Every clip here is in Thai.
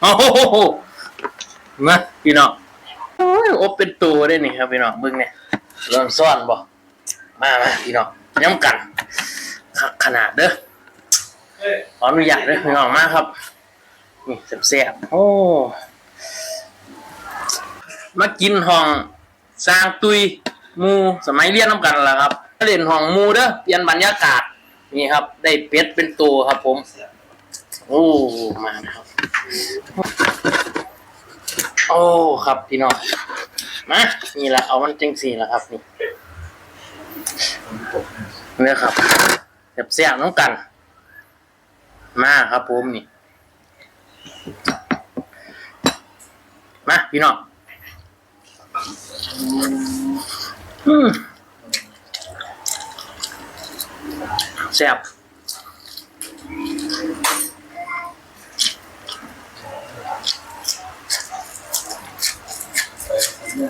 โอ้โหมาพี่น้องโอ้ยอบเป็นตัวได้นี่ครับพี่น้องเบิ่งเนี่ยเริ่มซ่อนบ่มามาพี่น้องย้ำกันขนาดเด้อขออนุญาตเด้อพี่น้องมากครับนี่แซ่บๆโอ้มากินห้องสร้างตุยมูสมัยเรียนน้ำกันล่ะครับเล่นห้องมูเด้อเปลี่ยนบรรยากาศนี่ครับ ได้เป็ดเป็นตัวครับผม โอ้มานะครับ โอ้ครับพี่น้องมานี่แหละเอามันจังสี่ละครับนี่เนี่ยครับแซ่บๆน้องกัน มาครับผมนี่ มาพี่น้องอืมแซ่บ เอา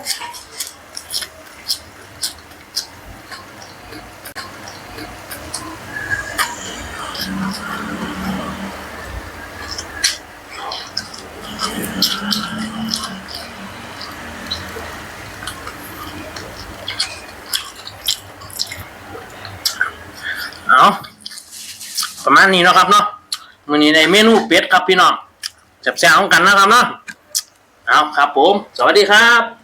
ประมาณนี้เนาะครับเนาะมื้อนี้ในเมนูเป็ดครับพี่น้องแซ่บๆของกันนะครับเนาะเอาครับผม สวัสดีครับ